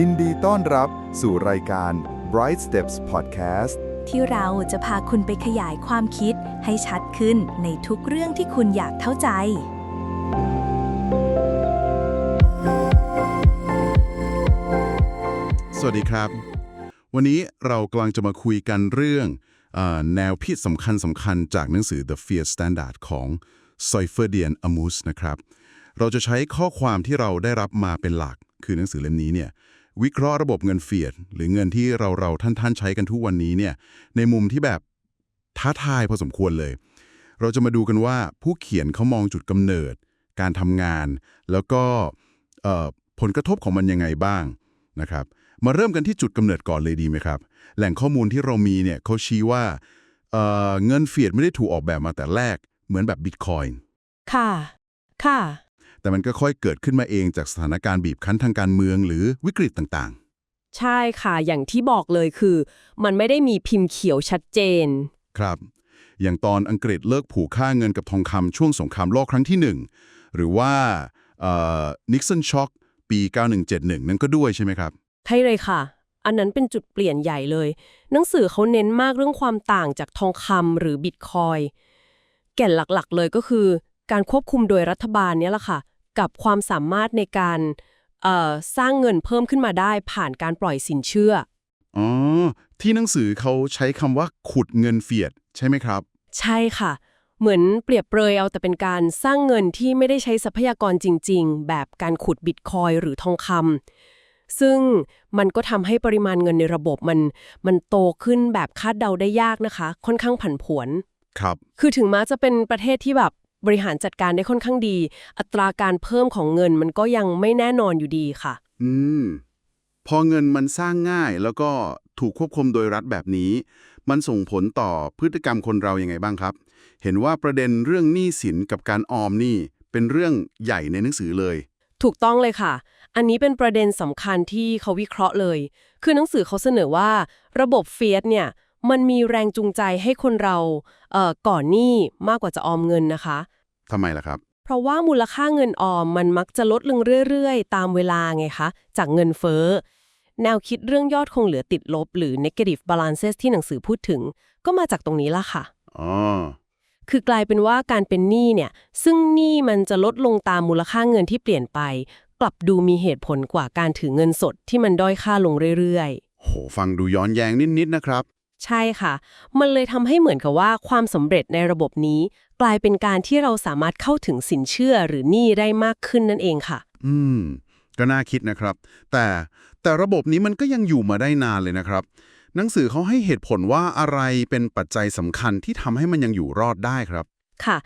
ยินดีต้อนรับสู่รายการ Bright Steps Podcast ที่เราจะพาคุณไปขยายความคิดให้ชัดขึ้นในทุกเรื่องที่คุณอยากเข้าใจ สวัสดีครับ วันนี้เรากำลังจะมาคุยกันเรื่องเออแนวพิษสำคัญสำคัญจากหนังสือ The Fear Standard ของ s o i f e r d i a n Amus นะครับ เราจะใช้ข้อความที่เราได้รับมาเป็นหลัก คือหนังสือเล่มนี้เนี่ย วิเคราะห์ระบบเงินเฟียด หรือเงินที่เราเราท่านท่านๆใช้กันทุกวันนี้เนี่ยในมุมที่แบบท้าทายพอสมควรเลย เราจะมาดูกันว่าผู้เขียนเขามองจุดกำเนิด การทำงาน แล้วก็ผลกระทบของมันยังไงบ้างนะครับมาเริ่มกันที่จุดกำเนิดก่อนเลยดีไหมครับ แหล่งข้อมูลที่เรามีเนี่ยเขาชี้ว่าเเงินเฟียดไม่ได้ถูกออกแบบมาแต่แรกเหมือนแบบบิตคอยน์ค่ะ ค่ะ แต่มันก็ค่อยเกิดขึ้นมาเองจากสถานการณ์บีบคั้นทางการเมืองหรือวิกฤตต่างใช่ค่ะ อย่างที่บอกเลยคือ มันไม่ได้มีพิมพ์เขียวชัดเจนๆครับ อย่างตอนอังกฤษเลิกผูกค่าเงินกับทองคำช่วงสงครามโลกครั้งที่หนึ่งหรือว่านิกสันช็อคปี 9171 นั่นก็ด้วยใช่ไหมครับ ใช่เลยค่ะ อันนั้นเป็นจุดเปลี่ยนใหญ่เลย หนังสือเขาเน้นมากเรื่องความต่างจากทองคำหรือบิตคอยน์แก่นหลักๆเลยก็คือ การควบคุมโดยรัฐบาลเนี่ยแหละค่ะ กับความสามารถในการเอ่อสร้างเงินเพิ่มขึ้นมาได้ผ่านการปล่อยสินเชื่อ อ๋อ ที่หนังสือเขาใช้คำว่าขุดเงินเฟียด ใช่ไหมครับ ใช่ค่ะ เหมือนเปรียบเปรยเอาแต่เป็นการสร้างเงินที่ไม่ได้ใช้ทรัพยากรจริง ๆ แบบการขุดบิตคอยน์หรือทองคำซึ่งมันก็ทำให้ปริมาณเงินในระบบมัน มันโตขึ้นแบบคาดเดาได้ยากนะคะ ค่อนข้างผันผวน ครับ คือถึงแม้จะเป็นประเทศที่แบบ บริหารจัดการได้ค่อนข้างดี อัตราการเพิ่มของเงินมันก็ยังไม่แน่นอนอยู่ดีค่ะ อืม พอเงินมันสร้างง่ายแล้วก็ถูกควบคุมโดยรัฐแบบนี้ มันส่งผลต่อพฤติกรรมคนเรายัางไงบ้างครับ เห็นว่าประเด็นเรื่องหนี้สินกับการออมนี่เป็นเรื่องใหญ่ในหนังสือเลย ถูกต้องเลยค่ะ อันนี้เป็นประเด็นสำคัญที่เขาวิเคราะห์เลย คือหนังสือเขาเสนอว่า ระบบเฟียสเนี่ย มันมีแรงจูงใจให้คนเราเอ่อก่อนหนี้มากกว่าจะออมเงินนะคะ ทำไมล่ะครับ เพราะว่ามูลค่าเงินออมมันมักจะลดลงเรื่อยๆ ตามเวลาไงคะ จากเงินเฟ้อ แนวคิดเรื่องยอดคงเหลือติดลบ หรือ negative balances ที่หนังสือพูดถึง ก็มาจากตรงนี้ละค่ะ อ๋อ คือกลายเป็นว่าการเป็นหนี้เนี่ย ซึ่งหนี้มันจะลดลงตามมูลค่าเงินที่เปลี่ยนไป กลับดูมีเหตุผลกว่าการถือเงินสดที่มันด้อยค่าลงเรื่อยโห ฟังดูย้อนแย้งนิด ๆ นะครับๆ ใช่ค่ะ มันเลยทำให้เหมือนกับว่าความสำเร็จในระบบนี้ กลายเป็นการที่เราสามารถเข้าถึงสินเชื่อหรือหนี้ได้มากขึ้นนั่นเองค่ะ อืม ก็น่าคิดนะครับ แต่แต่ระบบนี้มันก็ยังอยู่มาได้นานเลยนะครับ หนังสือเขาให้เหตุผลว่าอะไรเป็นปัจจัยสำคัญที่ทำให้มันยังอยู่รอดได้ครับ ค่ะ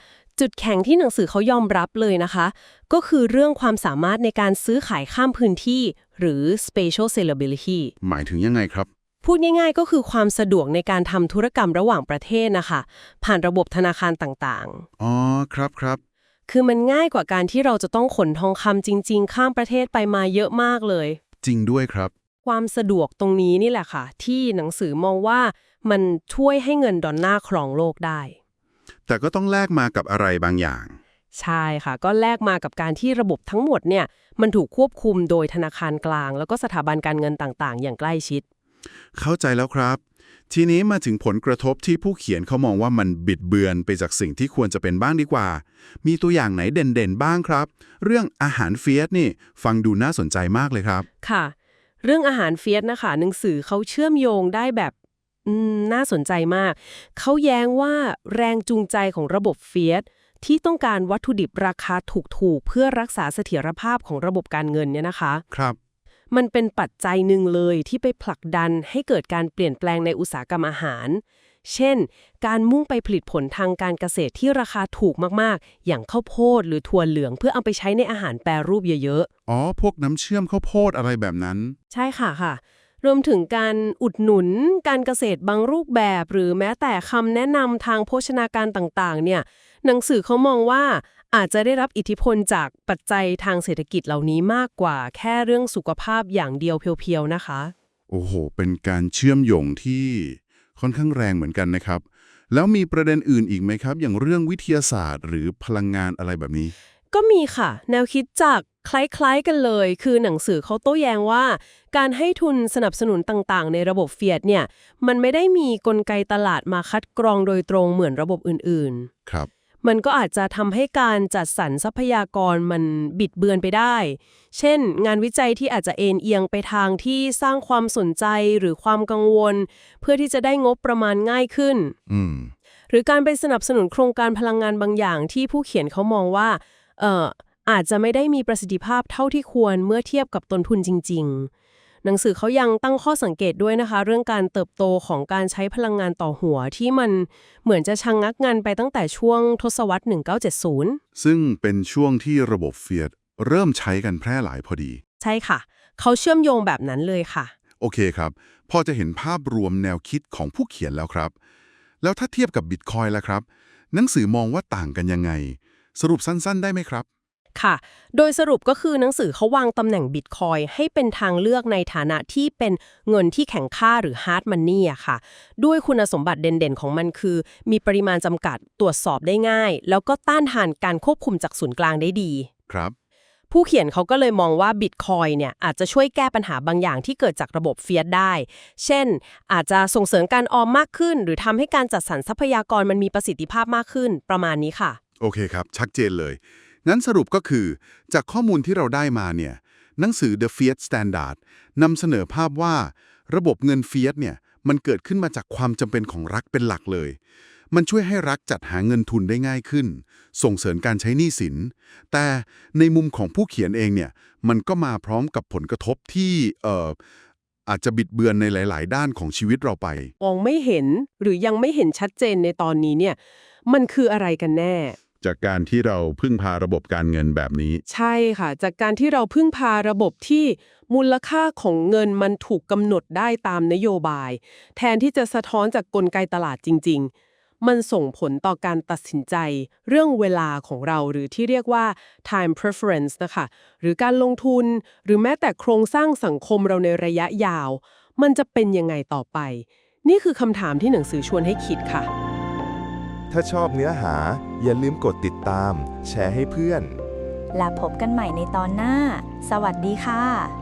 จุดแข็งที่หนังสือเขายอมรับเลยนะคะ ก็คือเรื่องความสามารถในการซื้อขายข้ามพื้นที่ หรือ spatial sellability หมายถึงยังไงครับ พูดง่ายๆ ก็คือความสะดวกในการทำธุรกรรมระหว่างประเทศนะคะ ผ่านระบบธนาคารต่างอ๋อ ครับครับๆคือมันง่ายกว่าการที่เราจะต้องขนทองคำจริง ๆ ข้ามประเทศไปมาเยอะมากเลย จริงด้วยครับ ความสะดวกตรงนี้นี่แหละค่ะ ที่หนังสือมองว่ามันช่วยให้เงินดอลลาร์ครองโลกได้ แต่ก็ต้องแลกมากับอะไรบางอย่าง ใช่ค่ะ ก็แลกมากับการที่ระบบทั้งหมดเนี่ย มันถูกควบคุมโดยธนาคารกลาง แล้วก็สถาบันการเงินต่างๆ อย่างใกล้ชิด เข้าใจแล้วครับ ทีนี้มาถึงผลกระทบที่ผู้เขียนเขามองว่ามันบิดเบือนไปจากสิ่งที่ควรจะเป็นบ้างดีกว่า มีตัวอย่างไหนเด่นๆบ้างครับ เรื่องอาหารเฟียสนี่ฟังดูน่าสนใจมากเลยครับ ค่ะ เรื่องอาหารเฟียสนะคะหนังสือเขาเชื่อมโยงได้แบบอืมน่าสนใจมาก เขาแย้งว่าแรงจูงใจของระบบเฟียสที่ต้องการวัตถุดิบราคาถูกๆ เพื่อรักษาเสถียรภาพของระบบการเงินเนี่ยนะคะ ครับ มันเป็นปัจจัยหนึ่งเลยที่ไปผลักดันให้เกิดการเปลี่ยนแปลงในอุตสาหกรรมอาหาร เช่น การมุ่งไปผลิตผลทางการเกษตรที่ราคาถูกมากๆ อย่างข้าวโพดหรือถั่วเหลืองเพื่อเอาไปใช้ในอาหารแปรรูปเยอะอ๋อ พวกน้ำเชื่อมข้าวโพดอะไรแบบนั้นๆใช่ค่ะค่ะ รวมถึงการอุดหนุน การเกษตรบางรูปแบบ หรือแม้แต่คำแนะนำทางโภชนาการต่างๆ เนี่ยหนังสือเขามองว่าอาจจะได้รับอิทธิพลจากปัจจัยทางเศรษฐกิจเหล่านี้มากกว่า แค่เรื่องสุขภาพอย่างเดียวเพียวๆนะคะ โอ้โห เป็นการเชื่อมโยงที่ค่อนข้างแรงเหมือนกันนะครับ แล้วมีประเด็นอื่นอีกไหมครับ อย่างเรื่องวิทยาศาสตร์ หรือพลังงานอะไรแบบนี้ ก็มีค่ะ แนวคิดจากคล้ายๆกันเลย คือหนังสือเขาโต้แย้งว่า การให้ทุนสนับสนุนต่างๆ ในระบบเฟียดเนี่ย มันไม่ได้มีกลไกตลาดมาคัดกรองโดยตรงเหมือนระบบอื่นครับๆมันก็อาจจะทำให้การจัดสรรทรัพยากรมันบิดเบือนไปได้ เช่น งานวิจัยที่อาจจะเอ็นเอียงไปทางที่สร้างความสนใจหรือความกังวล เพื่อที่จะได้งบประมาณง่ายขึ้นอืมหรือการไปสนับสนุนโครงการพลังงานบางอย่างที่ผู้เขียนเขามองว่าเอ่ออาจจะไม่ได้มีประสิทธิภาพเท่าที่ควรเมื่อเทียบกับต้นทุนจริง ๆ หนังสือเขายังตั้งข้อสังเกตด้วยนะคะ เรื่องการเติบโตของการใช้พลังงานต่อหัวที่มันเหมือนจะชะงงักงานไปตั้งแต่ช่วงทศวรรษ 1970 ซึ่งเป็นช่วงที่ระบบเฟียดเริ่มใช้กันแพร่หลายพอดี ใช่ค่ะ เขาเชื่อมโยงแบบนั้นเลยค่ะ โอเคครับ พอจะเห็นภาพรวมแนวคิดของผู้เขียนแล้วครับ แล้วถ้าเทียบกับบิตคอยล่ะครับ หนังสือมองว่าต่างกันยังไง สรุปสั้น ๆ ได้ไหมครับ ค่ะ โดยสรุปก็คือหนังสือเขาวางตำแหน่งบิตคอยให้เป็นทางเลือกในฐานะที่เป็นเงินที่แข็งค่าหรือ hard money อะค่ะ ด้วยคุณสมบัติเด่นๆ ของมันคือ มีปริมาณจำกัดตรวจสอบได้ง่าย แล้วก็ต้านทานการควบคุมจากศูนย์กลางได้ดี ครับผู้เขียนเขาก็เลยมองว่าบิตคอยเนี่ยอาจจะช่วยแก้ปัญหาบางอย่างที่เกิดจากระบบเฟียสได้ เช่น อาจจะส่งเสริมการออมมากขึ้น หรือทำให้การจัดสรรทรัพยากรมันมีประสิทธิภาพมากขึ้นประมาณนี้ค่ะ โอเคครับ ชัดเจนเลย งั้นสรุปก็คือ จากข้อมูลที่เราได้มาเนี่ยหนังสือ The Fiat Standard นำเสนอภาพว่า ระบบเงินเฟียสเนี่ยมันเกิดขึ้นมาจากความจำเป็นของรัฐเป็นหลักเลย มันช่วยให้รัฐจัดหาเงินทุนได้ง่ายขึ้น ส่งเสริมการใช้หนี้สิน แต่ในมุมของผู้เขียนเองเนี่ยมันก็มาพร้อมกับผลกระทบที่เอ่ออาจจะบิดเบือนในหลาย ๆ ด้านของชีวิตเราไป มองไม่เห็นหรือยังไม่เห็นชัดเจนในตอนนี้เนี่ย มันคืออะไรกันแน่ จากการที่เราพึ่งพาระบบการเงินแบบนี้ ใช่ค่ะ จากการที่เราพึ่งพาระบบที่มูลค่าของเงินมันถูกกำหนดได้ตามนโยบาย แทนที่จะสะท้อนจากกลไกตลาดจริง ๆ มันส่งผลต่อการตัดสินใจ เรื่องเวลาของเราหรือที่เรียกว่า time preference นะคะ หรือการลงทุน หรือแม้แต่โครงสร้างสังคมเราในระยะยาว มันจะเป็นยังไงต่อไป นี่คือคำถามที่หนังสือชวนให้คิดค่ะ ถ้าชอบเนื้อหาอย่าลืมกดติดตาม แชร์ให้เพื่อน และพบกันใหม่ในตอนหน้า สวัสดีค่ะ